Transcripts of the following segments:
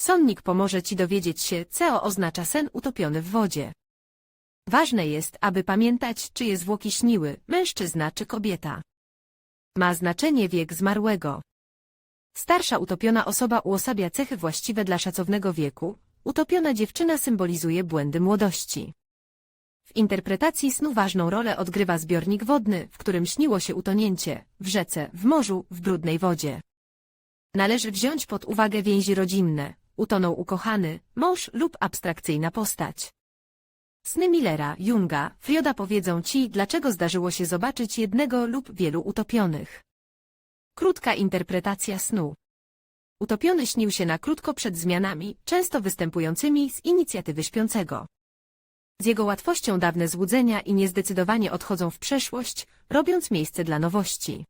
Sonnik pomoże Ci dowiedzieć się, co oznacza sen utopiony w wodzie. Ważne jest, aby pamiętać, czyje zwłoki śniły, mężczyzna czy kobieta. Ma znaczenie wiek zmarłego. Starsza utopiona osoba uosabia cechy właściwe dla szacownego wieku, utopiona dziewczyna symbolizuje błędy młodości. W interpretacji snu ważną rolę odgrywa zbiornik wodny, w którym śniło się utonięcie, w rzece, w morzu, w brudnej wodzie. Należy wziąć pod uwagę więzi rodzinne, utonął ukochany, mąż lub abstrakcyjna postać. Sny Millera, Junga, Frioda powiedzą Ci, dlaczego zdarzyło się zobaczyć jednego lub wielu utopionych. Krótka interpretacja snu. Utopiony śnił się na krótko przed zmianami, często występującymi z inicjatywy śpiącego. Z jego łatwością dawne złudzenia i niezdecydowanie odchodzą w przeszłość, robiąc miejsce dla nowości.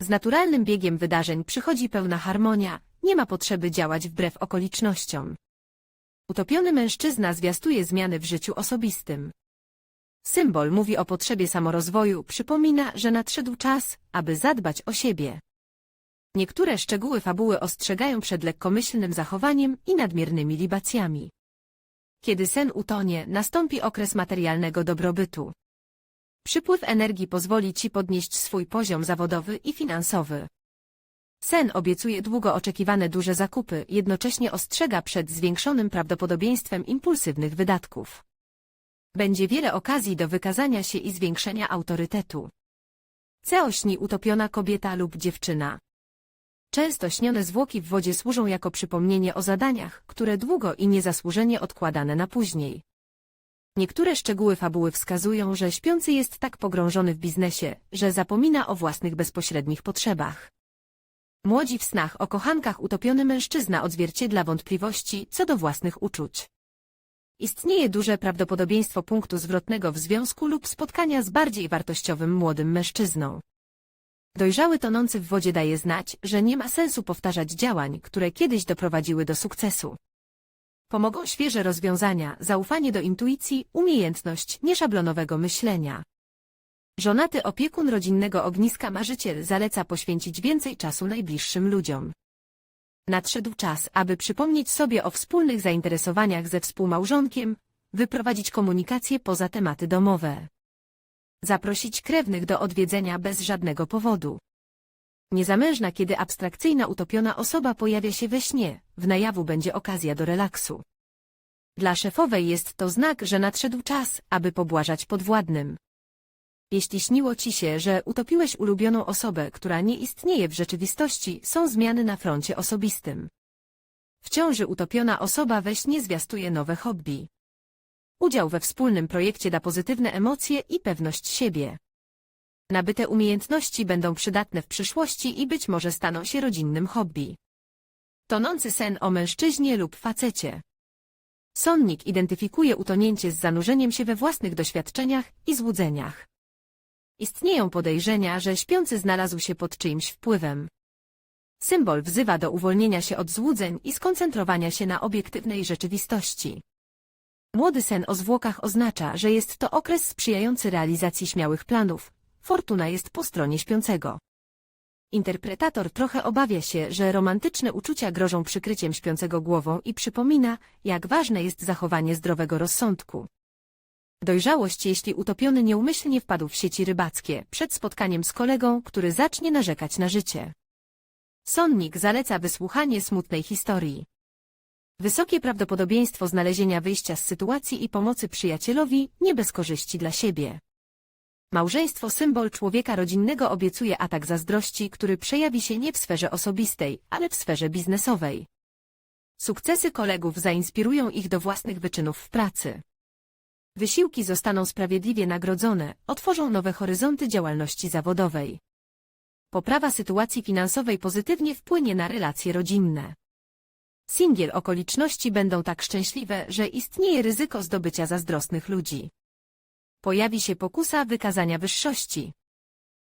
Z naturalnym biegiem wydarzeń przychodzi pełna harmonia, nie ma potrzeby działać wbrew okolicznościom. Utopiony mężczyzna zwiastuje zmiany w życiu osobistym. Symbol mówi o potrzebie samorozwoju, przypomina, że nadszedł czas, aby zadbać o siebie. Niektóre szczegóły fabuły ostrzegają przed lekkomyślnym zachowaniem i nadmiernymi libacjami. Kiedy sen utonie, nastąpi okres materialnego dobrobytu. Przypływ energii pozwoli Ci podnieść swój poziom zawodowy i finansowy. Sen obiecuje długo oczekiwane duże zakupy, jednocześnie ostrzega przed zwiększonym prawdopodobieństwem impulsywnych wydatków. Będzie wiele okazji do wykazania się i zwiększenia autorytetu. CEO śni utopiona kobieta lub dziewczyna. Często śnione zwłoki w wodzie służą jako przypomnienie o zadaniach, które długo i niezasłużenie odkładane na później. Niektóre szczegóły fabuły wskazują, że śpiący jest tak pogrążony w biznesie, że zapomina o własnych bezpośrednich potrzebach. Młodzi w snach o kochankach utopiony mężczyzna odzwierciedla wątpliwości co do własnych uczuć. Istnieje duże prawdopodobieństwo punktu zwrotnego w związku lub spotkania z bardziej wartościowym młodym mężczyzną. Dojrzały tonący w wodzie daje znać, że nie ma sensu powtarzać działań, które kiedyś doprowadziły do sukcesu. Pomogą świeże rozwiązania, zaufanie do intuicji, umiejętność nieszablonowego myślenia. Żonaty opiekun rodzinnego ogniska marzyciel zaleca poświęcić więcej czasu najbliższym ludziom. Nadszedł czas, aby przypomnieć sobie o wspólnych zainteresowaniach ze współmałżonkiem, wyprowadzić komunikację poza tematy domowe. Zaprosić krewnych do odwiedzenia bez żadnego powodu. Niezamężna, kiedy abstrakcyjna utopiona osoba pojawia się we śnie, w najawu będzie okazja do relaksu. Dla szefowej jest to znak, że nadszedł czas, aby pobłażać podwładnym. Jeśli śniło ci się, że utopiłeś ulubioną osobę, która nie istnieje w rzeczywistości, są zmiany na froncie osobistym. W ciąży utopiona osoba we śnie zwiastuje nowe hobby. Udział we wspólnym projekcie da pozytywne emocje i pewność siebie. Nabyte umiejętności będą przydatne w przyszłości i być może staną się rodzinnym hobby. Tonący sen o mężczyźnie lub facecie. Sonnik identyfikuje utonięcie z zanurzeniem się we własnych doświadczeniach i złudzeniach. Istnieją podejrzenia, że śpiący znalazł się pod czyimś wpływem. Symbol wzywa do uwolnienia się od złudzeń i skoncentrowania się na obiektywnej rzeczywistości. Młody sen o zwłokach oznacza, że jest to okres sprzyjający realizacji śmiałych planów. Fortuna jest po stronie śpiącego. Interpretator trochę obawia się, że romantyczne uczucia grożą przykryciem śpiącego głową i przypomina, jak ważne jest zachowanie zdrowego rozsądku. Dojrzałość, jeśli utopiony nieumyślnie wpadł w sieci rybackie przed spotkaniem z kolegą, który zacznie narzekać na życie. Sonnik zaleca wysłuchanie smutnej historii. Wysokie prawdopodobieństwo znalezienia wyjścia z sytuacji i pomocy przyjacielowi, nie bez korzyści dla siebie. Małżeństwo symbol człowieka rodzinnego obiecuje atak zazdrości, który przejawi się nie w sferze osobistej, ale w sferze biznesowej. Sukcesy kolegów zainspirują ich do własnych wyczynów w pracy. Wysiłki zostaną sprawiedliwie nagrodzone, otworzą nowe horyzonty działalności zawodowej. Poprawa sytuacji finansowej pozytywnie wpłynie na relacje rodzinne. Singiel okoliczności będą tak szczęśliwe, że istnieje ryzyko zdobycia zazdrosnych ludzi. Pojawi się pokusa wykazania wyższości.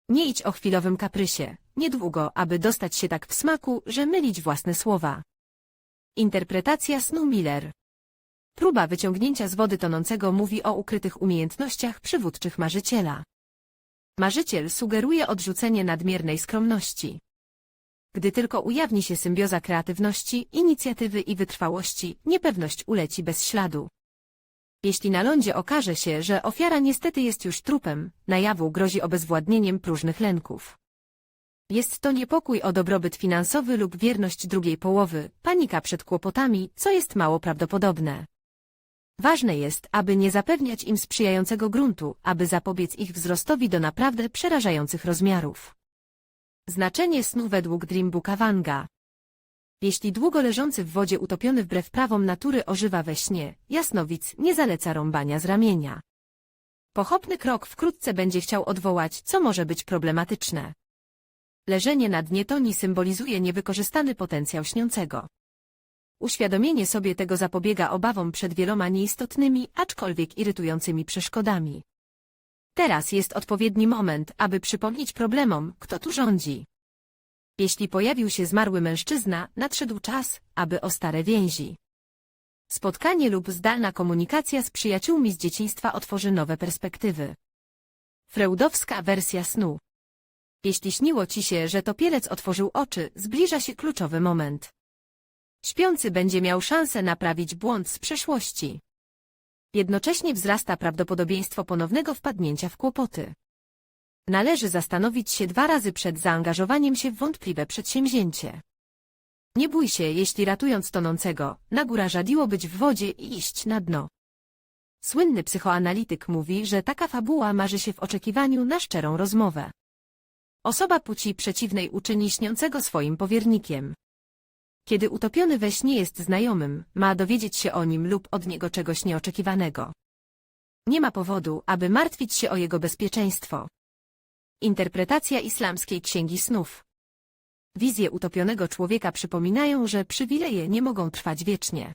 Nie idź o chwilowym kaprysie, niedługo, aby dostać się tak w smaku, że mylić własne słowa. Interpretacja snu Miller Próba wyciągnięcia z wody tonącego mówi o ukrytych umiejętnościach przywódczych marzyciela. Marzyciel sugeruje odrzucenie nadmiernej skromności. Gdy tylko ujawni się symbioza kreatywności, inicjatywy i wytrwałości, niepewność uleci bez śladu. Jeśli na lądzie okaże się, że ofiara niestety jest już trupem, na jawu grozi obezwładnieniem próżnych lęków. Jest to niepokój o dobrobyt finansowy lub wierność drugiej połowy, panika przed kłopotami, co jest mało prawdopodobne. Ważne jest, aby nie zapewniać im sprzyjającego gruntu, aby zapobiec ich wzrostowi do naprawdę przerażających rozmiarów. Znaczenie snu według Dreambooka Wanga Jeśli długo leżący w wodzie utopiony wbrew prawom natury ożywa we śnie, jasnowic nie zaleca rąbania z ramienia. Pochopny krok wkrótce będzie chciał odwołać, co może być problematyczne. Leżenie na dnie toni symbolizuje niewykorzystany potencjał śniącego. Uświadomienie sobie tego zapobiega obawom przed wieloma nieistotnymi, aczkolwiek irytującymi przeszkodami. Teraz jest odpowiedni moment, aby przypomnieć problemom, kto tu rządzi. Jeśli pojawił się zmarły mężczyzna, nadszedł czas, aby o stare więzi. Spotkanie lub zdalna komunikacja z przyjaciółmi z dzieciństwa otworzy nowe perspektywy. Freudowska wersja snu. Jeśli śniło ci się, że topielec otworzył oczy, zbliża się kluczowy moment. Śpiący będzie miał szansę naprawić błąd z przeszłości. Jednocześnie wzrasta prawdopodobieństwo ponownego wpadnięcia w kłopoty. Należy zastanowić się dwa razy przed zaangażowaniem się w wątpliwe przedsięwzięcie. Nie bój się, jeśli ratując tonącego, na górę żadiło być w wodzie i iść na dno. Słynny psychoanalityk mówi, że taka fabuła marzy się w oczekiwaniu na szczerą rozmowę. Osoba płci przeciwnej uczyni śniącego swoim powiernikiem. Kiedy utopiony we śnie jest znajomym, ma dowiedzieć się o nim lub od niego czegoś nieoczekiwanego. Nie ma powodu, aby martwić się o jego bezpieczeństwo. Interpretacja islamskiej księgi snów. Wizje utopionego człowieka przypominają, że przywileje nie mogą trwać wiecznie.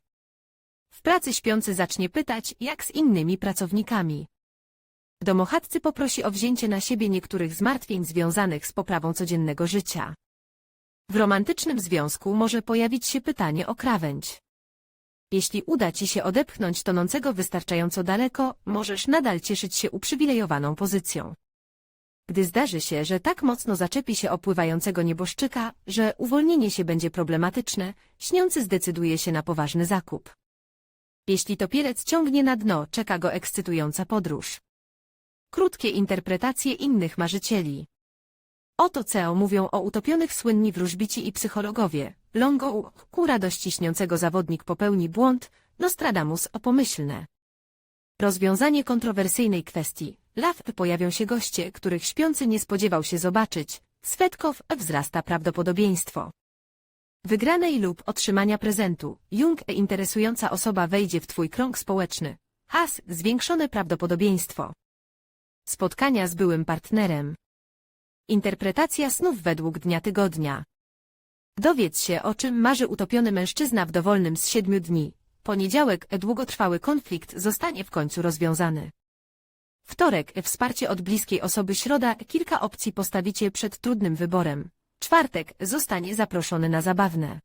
W pracy śpiący zacznie pytać, jak z innymi pracownikami. Domochadcy poprosi o wzięcie na siebie niektórych zmartwień związanych z poprawą codziennego życia. W romantycznym związku może pojawić się pytanie o krawędź. Jeśli uda ci się odepchnąć tonącego wystarczająco daleko, możesz nadal cieszyć się uprzywilejowaną pozycją. Gdy zdarzy się, że tak mocno zaczepi się opływającego nieboszczyka, że uwolnienie się będzie problematyczne, śniący zdecyduje się na poważny zakup. Jeśli topielec ciągnie na dno, czeka go ekscytująca podróż. Krótkie interpretacje innych marzycieli. Oto co mówią o utopionych słynni wróżbici i psychologowie. Longo, ku radości śniącego zawodnik popełni błąd, Nostradamus o pomyślne. Rozwiązanie kontrowersyjnej kwestii. Law pojawią się goście, których śpiący nie spodziewał się zobaczyć. Swetkow wzrasta prawdopodobieństwo. Wygranej lub otrzymania prezentu. Jung e interesująca osoba wejdzie w twój krąg społeczny. Has zwiększone prawdopodobieństwo. Spotkania z byłym partnerem. Interpretacja snów według dnia tygodnia. Dowiedz się, o czym marzy utopiony mężczyzna w dowolnym z siedmiu dni. Poniedziałek, długotrwały konflikt zostanie w końcu rozwiązany. Wtorek, wsparcie od bliskiej osoby środa, kilka opcji postawicie przed trudnym wyborem. Czwartek, zostanie zaproszony na zabawne.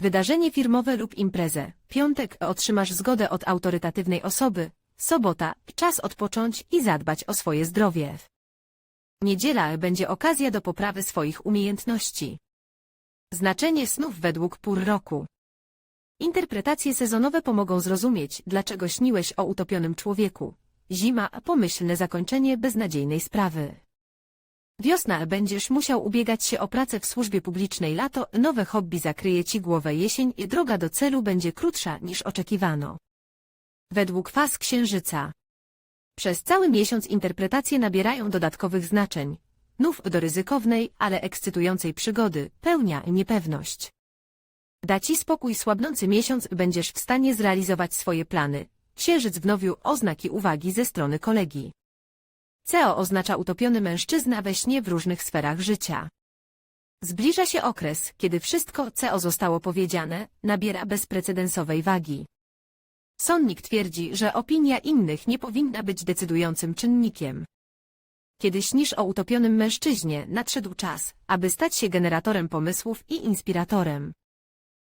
Wydarzenie firmowe lub imprezę. Piątek, otrzymasz zgodę od autorytatywnej osoby. Sobota, czas odpocząć i zadbać o swoje zdrowie. Niedziela będzie okazja do poprawy swoich umiejętności. Znaczenie snów według pór roku. Interpretacje sezonowe pomogą zrozumieć, dlaczego śniłeś o utopionym człowieku. Zima, pomyślne zakończenie beznadziejnej sprawy. Wiosna, będziesz musiał ubiegać się o pracę w służbie publicznej lato, nowe hobby zakryje ci głowę jesień i droga do celu będzie krótsza niż oczekiwano. Według faz księżyca. Przez cały miesiąc interpretacje nabierają dodatkowych znaczeń. Nów do ryzykownej, ale ekscytującej przygody, pełnia niepewność. Da ci spokój słabnący miesiąc, będziesz w stanie zrealizować swoje plany. Księżyc nowiu oznaki uwagi ze strony kolegi. CEO oznacza utopiony mężczyzna we śnie w różnych sferach życia. Zbliża się okres, kiedy wszystko, co zostało powiedziane, nabiera bezprecedensowej wagi. Sonnik twierdzi, że opinia innych nie powinna być decydującym czynnikiem. Kiedy śnisz o utopionym mężczyźnie, nadszedł czas, aby stać się generatorem pomysłów i inspiratorem.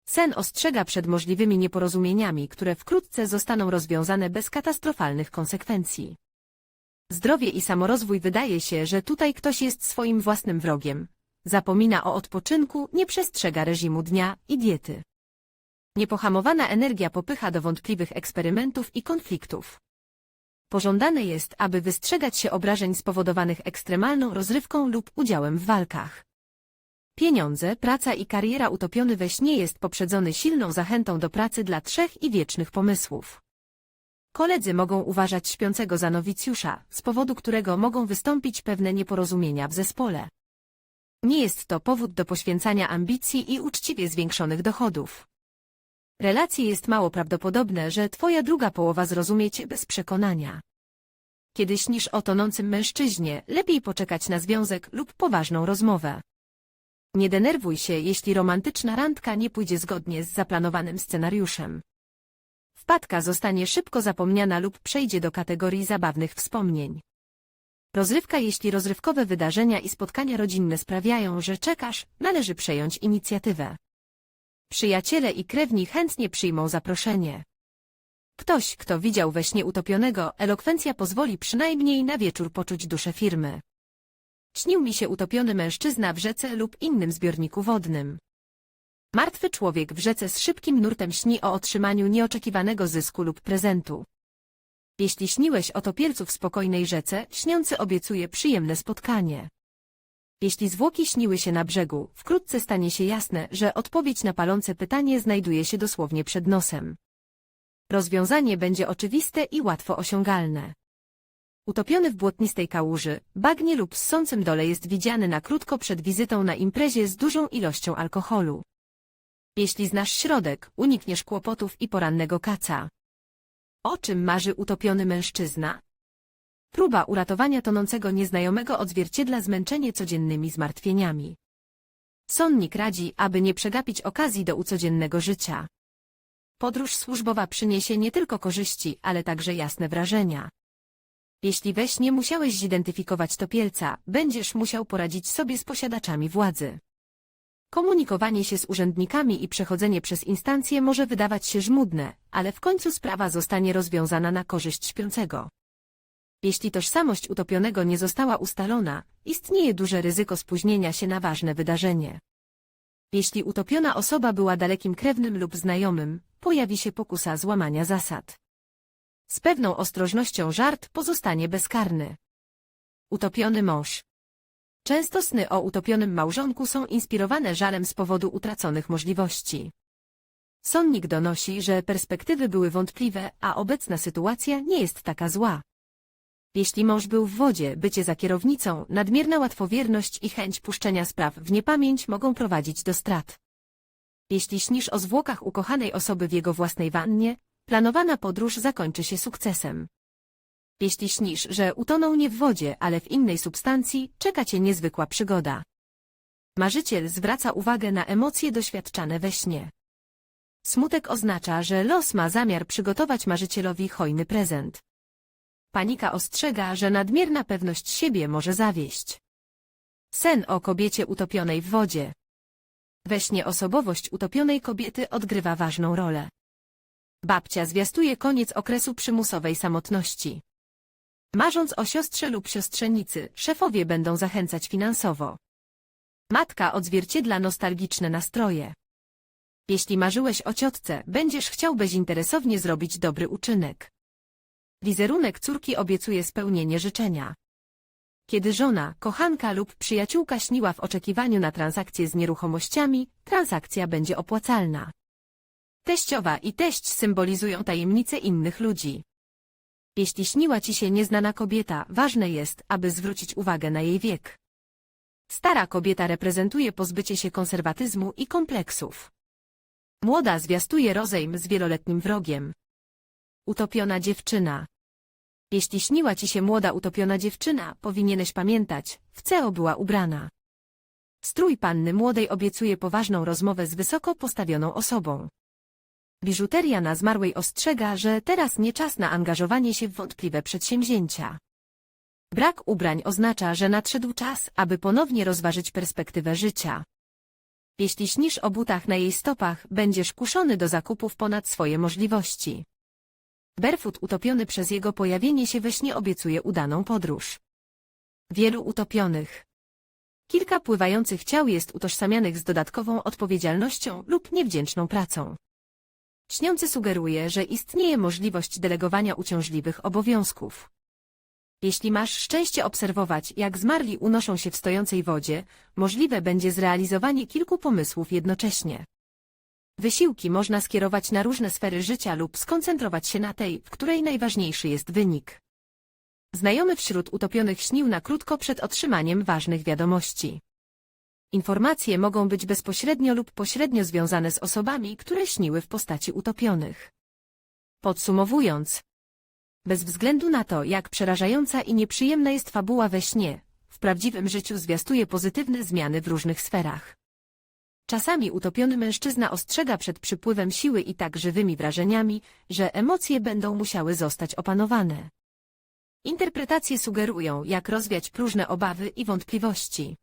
Sen ostrzega przed możliwymi nieporozumieniami, które wkrótce zostaną rozwiązane bez katastrofalnych konsekwencji. Zdrowie i samorozwój wydaje się, że tutaj ktoś jest swoim własnym wrogiem. Zapomina o odpoczynku, nie przestrzega reżimu dnia i diety. Niepohamowana energia popycha do wątpliwych eksperymentów i konfliktów. Pożądane jest, aby wystrzegać się obrażeń spowodowanych ekstremalną rozrywką lub udziałem w walkach. Pieniądze, praca i kariera utopiony we śnie jest poprzedzony silną zachętą do pracy dla trzech i wiecznych pomysłów. Koledzy mogą uważać śpiącego za nowicjusza, z powodu którego mogą wystąpić pewne nieporozumienia w zespole. Nie jest to powód do poświęcania ambicji i uczciwie zwiększonych dochodów. Relacje jest mało prawdopodobne, że twoja druga połowa zrozumie cię bez przekonania. Kiedy śnisz o tonącym mężczyźnie, lepiej poczekać na związek lub poważną rozmowę. Nie denerwuj się, jeśli romantyczna randka nie pójdzie zgodnie z zaplanowanym scenariuszem. Wpadka zostanie szybko zapomniana lub przejdzie do kategorii zabawnych wspomnień. Rozrywka Jeśli rozrywkowe wydarzenia i spotkania rodzinne sprawiają, że czekasz, należy przejąć inicjatywę. Przyjaciele i krewni chętnie przyjmą zaproszenie. Ktoś, kto widział we śnie utopionego, elokwencja pozwoli przynajmniej na wieczór poczuć duszę firmy. Śnił mi się utopiony mężczyzna w rzece lub innym zbiorniku wodnym. Martwy człowiek w rzece z szybkim nurtem śni o otrzymaniu nieoczekiwanego zysku lub prezentu. Jeśli śniłeś o topielcu w spokojnej rzece, śniący obiecuje przyjemne spotkanie. Jeśli zwłoki śniły się na brzegu, wkrótce stanie się jasne, że odpowiedź na palące pytanie znajduje się dosłownie przed nosem. Rozwiązanie będzie oczywiste i łatwo osiągalne. Utopiony w błotnistej kałuży, bagnie lub ssącym dole jest widziany na krótko przed wizytą na imprezie z dużą ilością alkoholu. Jeśli znasz środek, unikniesz kłopotów i porannego kaca. O czym marzy utopiony mężczyzna? Próba uratowania tonącego nieznajomego odzwierciedla zmęczenie codziennymi zmartwieniami. Sonnik radzi, aby nie przegapić okazji do ucodziennego życia. Podróż służbowa przyniesie nie tylko korzyści, ale także jasne wrażenia. Jeśli we śnie musiałeś zidentyfikować topielca, będziesz musiał poradzić sobie z posiadaczami władzy. Komunikowanie się z urzędnikami i przechodzenie przez instancje może wydawać się żmudne, ale w końcu sprawa zostanie rozwiązana na korzyść śpiącego. Jeśli tożsamość utopionego nie została ustalona, istnieje duże ryzyko spóźnienia się na ważne wydarzenie. Jeśli utopiona osoba była dalekim krewnym lub znajomym, pojawi się pokusa złamania zasad. Z pewną ostrożnością żart pozostanie bezkarny. Utopiony mąż Często sny o utopionym małżonku są inspirowane żalem z powodu utraconych możliwości. Sonnik donosi, że perspektywy były wątpliwe, a obecna sytuacja nie jest taka zła. Jeśli mąż był w wodzie, bycie za kierownicą, nadmierna łatwowierność i chęć puszczenia spraw w niepamięć mogą prowadzić do strat. Jeśli śnisz o zwłokach ukochanej osoby w jego własnej wannie, planowana podróż zakończy się sukcesem. Jeśli śnisz, że utonął nie w wodzie, ale w innej substancji, czeka cię niezwykła przygoda. Marzyciel zwraca uwagę na emocje doświadczane we śnie. Smutek oznacza, że los ma zamiar przygotować marzycielowi hojny prezent. Panika ostrzega, że nadmierna pewność siebie może zawieść. Sen o kobiecie utopionej w wodzie. We śnie osobowość utopionej kobiety odgrywa ważną rolę. Babcia zwiastuje koniec okresu przymusowej samotności. Marząc o siostrze lub siostrzenicy, szefowie będą zachęcać finansowo. Matka odzwierciedla nostalgiczne nastroje. Jeśli marzyłeś o ciotce, będziesz chciał bezinteresownie zrobić dobry uczynek. Wizerunek córki obiecuje spełnienie życzenia. Kiedy żona, kochanka lub przyjaciółka śniła w oczekiwaniu na transakcję z nieruchomościami, transakcja będzie opłacalna. Teściowa i teść symbolizują tajemnice innych ludzi. Jeśli śniła ci się nieznana kobieta, ważne jest, aby zwrócić uwagę na jej wiek. Stara kobieta reprezentuje pozbycie się konserwatyzmu i kompleksów. Młoda zwiastuje rozejm z wieloletnim wrogiem. Utopiona dziewczyna. Jeśli śniła ci się młoda utopiona dziewczyna, powinieneś pamiętać, w co była ubrana. Strój panny młodej obiecuje poważną rozmowę z wysoko postawioną osobą. Biżuteria na zmarłej ostrzega, że teraz nie czas na angażowanie się w wątpliwe przedsięwzięcia. Brak ubrań oznacza, że nadszedł czas, aby ponownie rozważyć perspektywę życia. Jeśli śnisz o butach na jej stopach, będziesz kuszony do zakupów ponad swoje możliwości. Barefoot utopiony przez jego pojawienie się we śnie obiecuje udaną podróż. Wielu utopionych. Kilka pływających ciał jest utożsamianych z dodatkową odpowiedzialnością lub niewdzięczną pracą. Śniący sugeruje, że istnieje możliwość delegowania uciążliwych obowiązków. Jeśli masz szczęście obserwować, jak zmarli unoszą się w stojącej wodzie, możliwe będzie zrealizowanie kilku pomysłów jednocześnie. Wysiłki można skierować na różne sfery życia lub skoncentrować się na tej, w której najważniejszy jest wynik. Znajomy wśród utopionych śnił na krótko przed otrzymaniem ważnych wiadomości. Informacje mogą być bezpośrednio lub pośrednio związane z osobami, które śniły w postaci utopionych. Podsumowując, bez względu na to, jak przerażająca i nieprzyjemna jest fabuła we śnie, w prawdziwym życiu zwiastuje pozytywne zmiany w różnych sferach. Czasami utopiony mężczyzna ostrzega przed przypływem siły i tak żywymi wrażeniami, że emocje będą musiały zostać opanowane. Interpretacje sugerują, jak rozwiać próżne obawy i wątpliwości.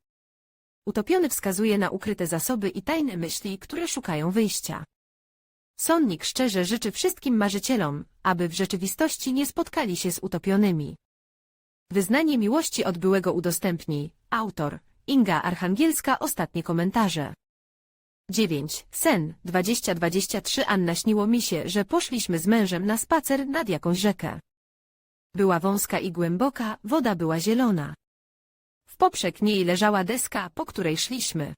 Utopiony wskazuje na ukryte zasoby i tajne myśli, które szukają wyjścia. Sonnik szczerze życzy wszystkim marzycielom, aby w rzeczywistości nie spotkali się z utopionymi. Wyznanie miłości od byłego udostępni, autor, Inga Archangielska, ostatnie komentarze. 9. Sen, 2023 Anna śniło mi się, że poszliśmy z mężem na spacer nad jakąś rzekę. Była wąska i głęboka, woda była zielona. W poprzek niej leżała deska, po której szliśmy.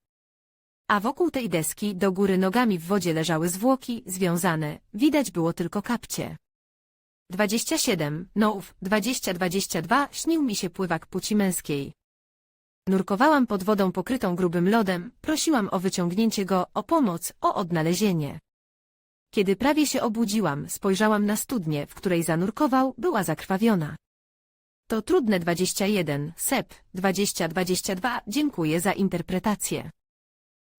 A wokół tej deski do góry nogami w wodzie leżały zwłoki, związane, widać było tylko kapcie. 27, Noów, 2022, śnił mi się pływak płci męskiej. Nurkowałam pod wodą pokrytą grubym lodem, prosiłam o wyciągnięcie go, o pomoc, o odnalezienie. Kiedy prawie się obudziłam, spojrzałam na studnię, w której zanurkował, była zakrwawiona. To trudne 21, SEP, 2022, dziękuję za interpretację.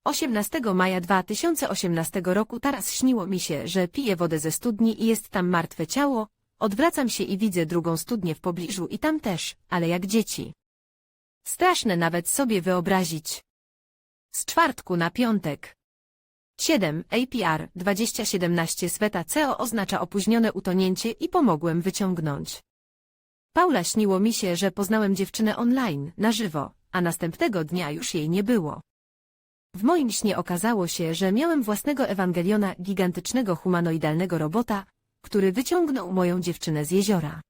18 maja 2018 roku teraz śniło mi się, że piję wodę ze studni i jest tam martwe ciało, odwracam się i widzę drugą studnię w pobliżu i tam też, ale jak dzieci. Straszne nawet sobie wyobrazić. Z czwartku na piątek. 7. APR 2017 Sweta CO oznacza opóźnione utonięcie i pomogłem wyciągnąć. Paula śniło mi się, że poznałem dziewczynę online, na żywo, a następnego dnia już jej nie było. W moim śnie okazało się, że miałem własnego Ewangeliona, gigantycznego humanoidalnego robota, który wyciągnął moją dziewczynę z jeziora.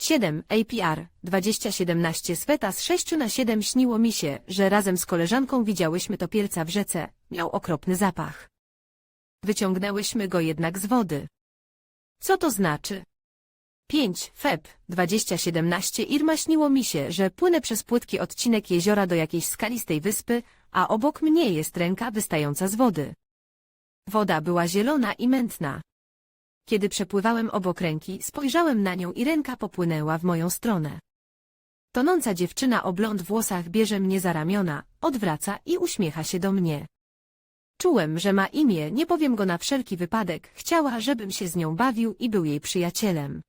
7. APR 2017 Sweta z 6 na 7 śniło mi się, że razem z koleżanką widziałyśmy topielca w rzece, miał okropny zapach. Wyciągnęłyśmy go jednak z wody. Co to znaczy? 5. Feb 2017 Irma śniło mi się, że płynę przez płytki odcinek jeziora do jakiejś skalistej wyspy, a obok mnie jest ręka wystająca z wody. Woda była zielona i mętna. Kiedy przepływałem obok ręki, spojrzałem na nią i ręka popłynęła w moją stronę. Tonąca dziewczyna o blond włosach bierze mnie za ramiona, odwraca i uśmiecha się do mnie. Czułem, że ma imię, nie powiem go na wszelki wypadek, chciała, żebym się z nią bawił i był jej przyjacielem.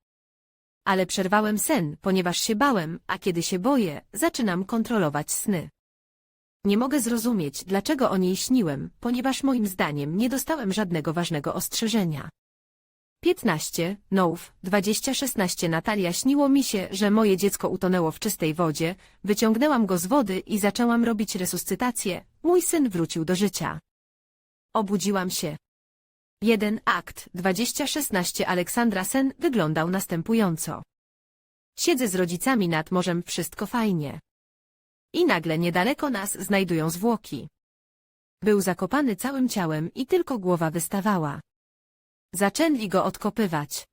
Ale przerwałem sen, ponieważ się bałem, a kiedy się boję, zaczynam kontrolować sny. Nie mogę zrozumieć, dlaczego o niej śniłem, ponieważ moim zdaniem nie dostałem żadnego ważnego ostrzeżenia. 15, Noów, 2016 Natalia śniło mi się, że moje dziecko utonęło w czystej wodzie, wyciągnęłam go z wody i zaczęłam robić resuscytację, mój syn wrócił do życia. Obudziłam się. Jeden akt 2016 Aleksandra Sen wyglądał następująco. Siedzę z rodzicami nad morzem, wszystko fajnie. I nagle niedaleko nas znajdują zwłoki. Był zakopany całym ciałem i tylko głowa wystawała. Zaczęli go odkopywać.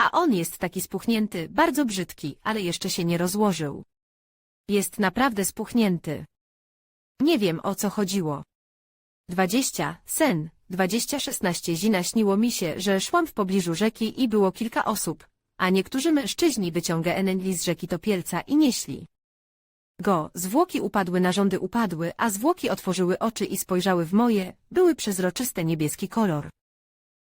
A on jest taki spuchnięty, bardzo brzydki, ale jeszcze się nie rozłożył. Jest naprawdę spuchnięty. Nie wiem o co chodziło. 20. Sen. 2016 Zina śniło mi się, że szłam w pobliżu rzeki i było kilka osób, a niektórzy mężczyźni wyciąga enenli z rzeki topielca i nieśli. Go, zwłoki upadły na rządy upadły, a zwłoki otworzyły oczy i spojrzały w moje, były przezroczyste niebieski kolor.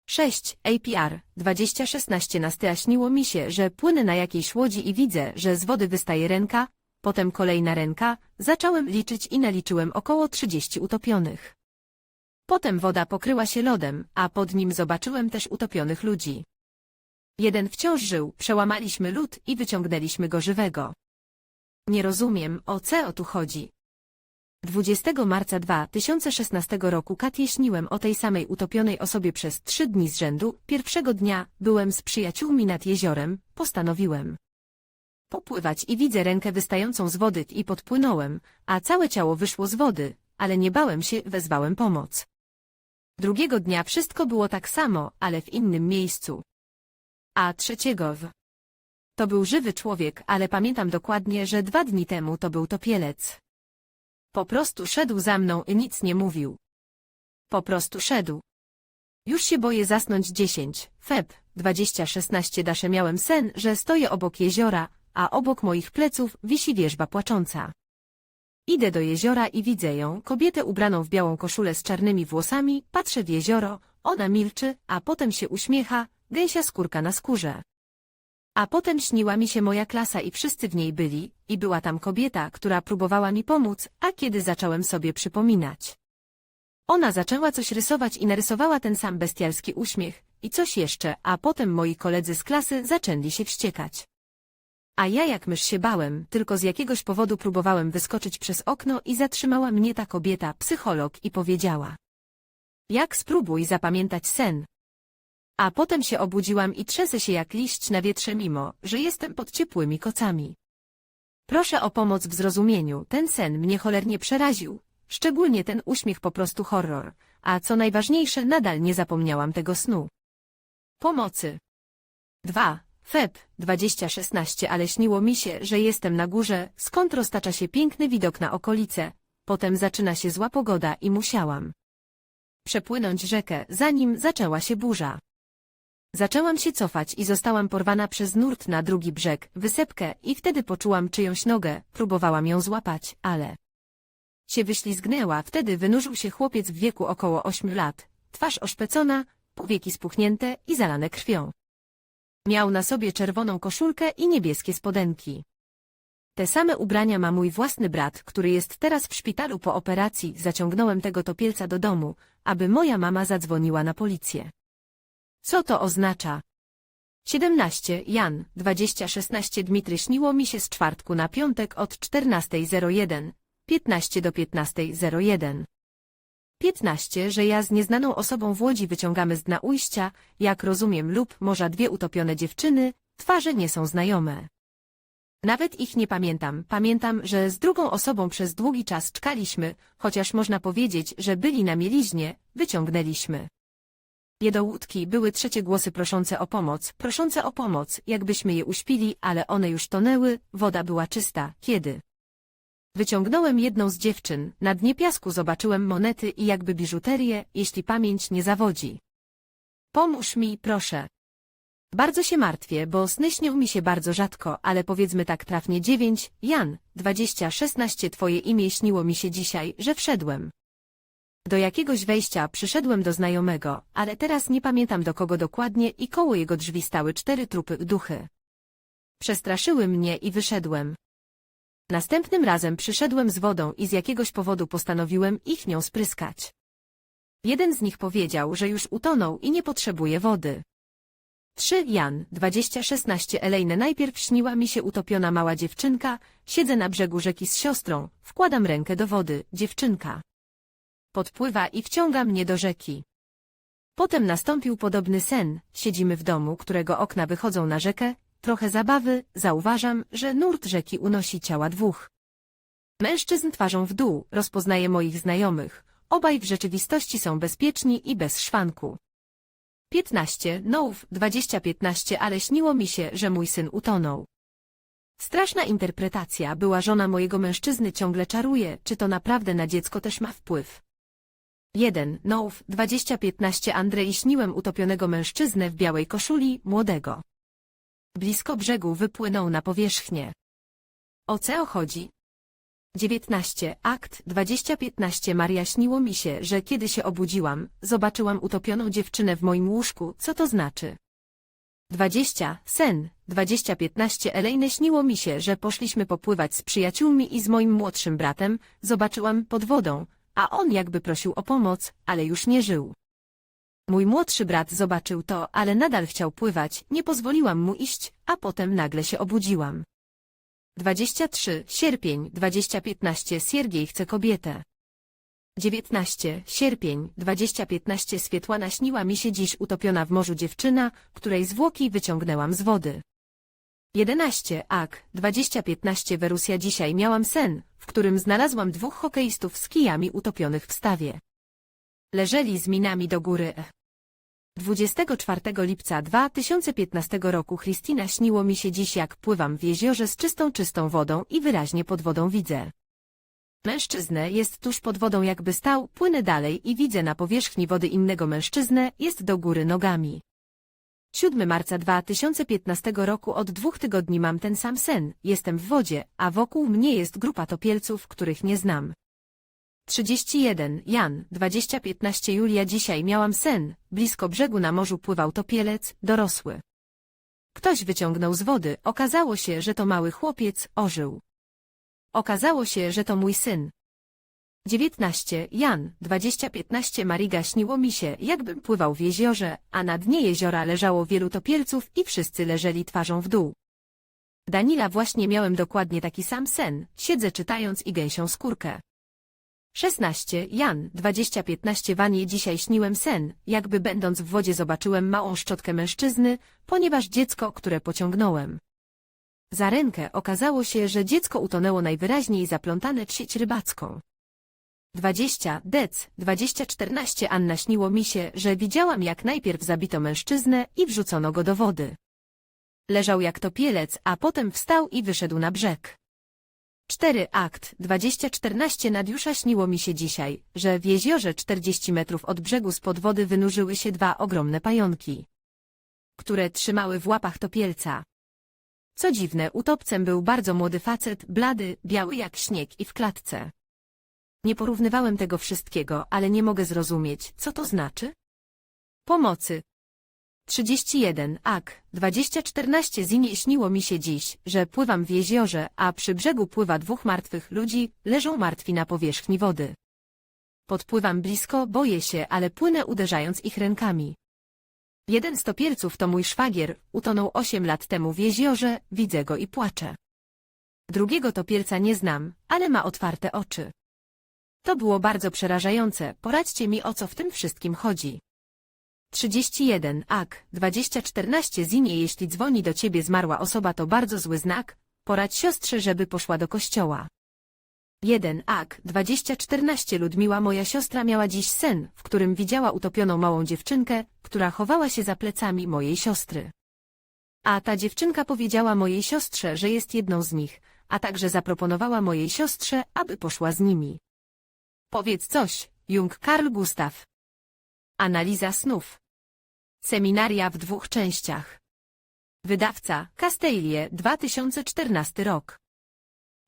6. APR 2016 nastyjaśniło mi się, że płynę na jakiejś łodzi i widzę, że z wody wystaje ręka, potem kolejna ręka, zacząłem liczyć i naliczyłem około 30 utopionych. Potem woda pokryła się lodem, a pod nim zobaczyłem też utopionych ludzi. Jeden wciąż żył, przełamaliśmy lód i wyciągnęliśmy go żywego. Nie rozumiem, o co tu chodzi. 20 marca 2016 roku Katie śniłem o tej samej utopionej osobie przez trzy dni z rzędu. Pierwszego dnia byłem z przyjaciółmi nad jeziorem, postanowiłem popływać i widzę rękę wystającą z wody i podpłynąłem, a całe ciało wyszło z wody, ale nie bałem się, wezwałem pomoc. Drugiego dnia wszystko było tak samo, ale w innym miejscu. A trzeciego w... To był żywy człowiek, ale pamiętam dokładnie, że dwa dni temu to był topielec. Po prostu szedł za mną i nic nie mówił. Po prostu szedł. Już się boję zasnąć 10, Feb, 2016 dasze miałem sen, że stoję obok jeziora, a obok moich pleców wisi wierzba płacząca. Idę do jeziora i widzę ją, kobietę ubraną w białą koszulę z czarnymi włosami, patrzę w jezioro, ona milczy, a potem się uśmiecha, gęsia skórka na skórze. A potem śniła mi się moja klasa i wszyscy w niej byli, i była tam kobieta, która próbowała mi pomóc, a kiedy zacząłem sobie przypominać. Ona zaczęła coś rysować i narysowała ten sam bestialski uśmiech, i coś jeszcze, a potem moi koledzy z klasy zaczęli się wściekać. A ja jak mysz się bałem, tylko z jakiegoś powodu próbowałem wyskoczyć przez okno i zatrzymała mnie ta kobieta, psycholog, i powiedziała. Jak spróbuj zapamiętać sen. A potem się obudziłam i trzęsę się jak liść na wietrze mimo, że jestem pod ciepłymi kocami. Proszę o pomoc w zrozumieniu, ten sen mnie cholernie przeraził, szczególnie ten uśmiech po prostu horror, a co najważniejsze nadal nie zapomniałam tego snu. Pomocy. 2. Feb, 2016 ale śniło mi się, że jestem na górze, skąd roztacza się piękny widok na okolice, potem zaczyna się zła pogoda i musiałam przepłynąć rzekę, zanim zaczęła się burza. Zaczęłam się cofać i zostałam porwana przez nurt na drugi brzeg, wysepkę i wtedy poczułam czyjąś nogę, próbowałam ją złapać, ale się wyślizgnęła, wtedy wynurzył się chłopiec w wieku około ośmiu lat, twarz oszpecona, powieki spuchnięte i zalane krwią. Miał na sobie czerwoną koszulkę i niebieskie spodenki. Te same ubrania ma mój własny brat, który jest teraz w szpitalu po operacji. Zaciągnąłem tego topielca do domu, aby moja mama zadzwoniła na policję. Co to oznacza? 17 Jan 2016 Dmitry śniło mi się z czwartku na piątek od 14.01, 15 do 15.01. 15, że ja z nieznaną osobą w Łodzi wyciągamy z dna ujścia, jak rozumiem lub może dwie utopione dziewczyny, twarze nie są znajome. Nawet ich nie pamiętam, pamiętam, że z drugą osobą przez długi czas czkaliśmy, chociaż można powiedzieć, że byli na mieliźnie, wyciągnęliśmy. Je do łódki były trzecie głosy proszące o pomoc, proszące o pomoc, jakbyśmy je uśpili, ale one już tonęły, woda była czysta, kiedy? Wyciągnąłem jedną z dziewczyn, na dnie piasku zobaczyłem monety i jakby biżuterię, jeśli pamięć nie zawodzi. Pomóż mi, proszę. Bardzo się martwię, bo sny śnią mi się bardzo rzadko, ale powiedzmy tak trafnie dziewięć, Jan, dwadzieścia szesnaście twoje imię śniło mi się dzisiaj, że wszedłem. Do jakiegoś wejścia przyszedłem do znajomego, ale teraz nie pamiętam do kogo dokładnie i koło jego drzwi stały cztery trupy duchy. Przestraszyły mnie i wyszedłem. Następnym razem przyszedłem z wodą i z jakiegoś powodu postanowiłem ich nią spryskać. Jeden z nich powiedział, że już utonął i nie potrzebuje wody. 3 Jan 2016 Elejne najpierw śniła mi się utopiona mała dziewczynka, siedzę na brzegu rzeki z siostrą, wkładam rękę do wody, dziewczynka. Podpływa i wciąga mnie do rzeki. Potem nastąpił podobny sen, siedzimy w domu, którego okna wychodzą na rzekę, trochę zabawy, zauważam, że nurt rzeki unosi ciała dwóch. Mężczyzn twarzą w dół, rozpoznaję moich znajomych, obaj w rzeczywistości są bezpieczni i bez szwanku. 15, Noów, 2015, ale śniło mi się, że mój syn utonął. Straszna interpretacja, była żona mojego mężczyzny ciągle czaruje, czy to naprawdę na dziecko też ma wpływ. 1, Noów, 2015, Andrzej śniłem utopionego mężczyznę w białej koszuli, młodego. Blisko brzegu wypłynął na powierzchnię. O co chodzi? 19. Akt 2015 Maria śniło mi się, że kiedy się obudziłam, zobaczyłam utopioną dziewczynę w moim łóżku, co to znaczy? 20. Sen 2015 Elejne śniło mi się, że poszliśmy popływać z przyjaciółmi i z moim młodszym bratem, zobaczyłam pod wodą, a on jakby prosił o pomoc, ale już nie żył. Mój młodszy brat zobaczył to, ale nadal chciał pływać, nie pozwoliłam mu iść, a potem nagle się obudziłam. 23. Sierpień 2015 Siergiej chce kobietę. 19. Sierpień 2015 Swietłana śniła mi się dziś utopiona w morzu dziewczyna, której zwłoki wyciągnęłam z wody. 11. Ak 2015 Werusja dzisiaj miałam sen, w którym znalazłam dwóch hokeistów z kijami utopionych w stawie. Leżeli z minami do góry. 24 lipca 2015 roku Christina śniło mi się dziś jak pływam w jeziorze z czystą czystą wodą i wyraźnie pod wodą widzę. Mężczyznę jest tuż pod wodą jakby stał, płynę dalej i widzę na powierzchni wody innego mężczyznę, jest do góry nogami. 7 marca 2015 roku od dwóch tygodni mam ten sam sen, jestem w wodzie, a wokół mnie jest grupa topielców, których nie znam. 31. Jan, 2015 Julia Dzisiaj miałam sen, blisko brzegu na morzu pływał topielec, dorosły. Ktoś wyciągnął z wody, okazało się, że to mały chłopiec, ożył. Okazało się, że to mój syn. 19. Jan, 2015 Mariga śniło mi się, jakbym pływał w jeziorze, a na dnie jeziora leżało wielu topielców i wszyscy leżeli twarzą w dół. Danila właśnie miałem dokładnie taki sam sen, siedzę czytając i gęsią skórkę. 16. Jan, 2015 Wanie dzisiaj śniłem sen, jakby będąc w wodzie zobaczyłem małą szczotkę mężczyzny, ponieważ dziecko, które pociągnąłem. Za rękę okazało się, że dziecko utonęło najwyraźniej zaplątane w sieć rybacką. 20. Dec, 2014 Anna śniło mi się, że widziałam jak najpierw zabito mężczyznę i wrzucono go do wody. Leżał jak topielec, a potem wstał i wyszedł na brzeg. 4. Akt 2014 Nadiusza śniło mi się dzisiaj, że w jeziorze 40 metrów od brzegu spod wody wynurzyły się dwa ogromne pająki, które trzymały w łapach topielca. Co dziwne, utopcem był bardzo młody facet, blady, biały jak śnieg i w klatce. Nie porównywałem tego wszystkiego, ale nie mogę zrozumieć, co to znaczy? Pomocy. 31. Ak. 2014 Zinie śniło mi się dziś, że pływam w jeziorze, a przy brzegu pływa dwóch martwych ludzi, leżą martwi na powierzchni wody. Podpływam blisko, boję się, ale płynę uderzając ich rękami. Jeden z topielców to mój szwagier, utonął 8 lat temu w jeziorze, widzę go i płaczę. Drugiego topielca nie znam, ale ma otwarte oczy. To było bardzo przerażające, poradźcie mi o co w tym wszystkim chodzi. 31. Ak. 2014 Zinie Jeśli dzwoni do ciebie zmarła osoba to bardzo zły znak, poradź siostrze, żeby poszła do kościoła. 1. Ak. 2014 Ludmiła moja siostra miała dziś sen, w którym widziała utopioną małą dziewczynkę, która chowała się za plecami mojej siostry. A ta dziewczynka powiedziała mojej siostrze, że jest jedną z nich, a także zaproponowała mojej siostrze, aby poszła z nimi. Powiedz coś, Jung Karl Gustav. Analiza snów. Seminaria w dwóch częściach. Wydawca Castellie 2014 rok.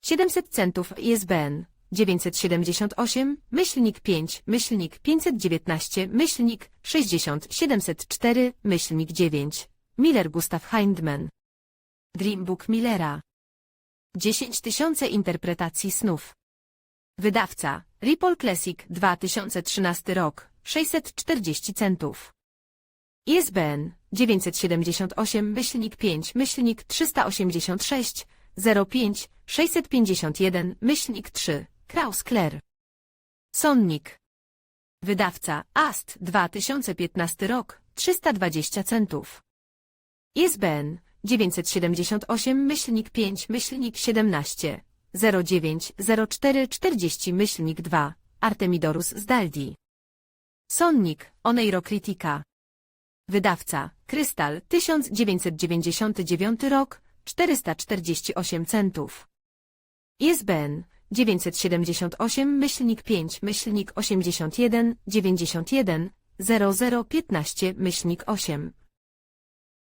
700 centów ISBN 978, myślnik 5, myślnik 519, myślnik 60 704, myślnik 9. Miller Gustav Hindman. Dreambook Millera. 10 tysiące interpretacji snów. Wydawca Ripple Classic 2013 rok 640 centów. ISBN 978 myślnik 5 myślnik 386 05 651 myślnik 3 Kraus Kler. Sonnik. Wydawca AST 2015 rok 320 centów. ISBN 978 myślnik 5 myślnik 17 09 04 40 myślnik 2 Artemidorus z Daldi. Sonnik Oneiro Critica. Wydawca Krystal 1999 rok 448 centów. ISBN 978 myślnik 5 myślnik 81 91 0015 myślnik 8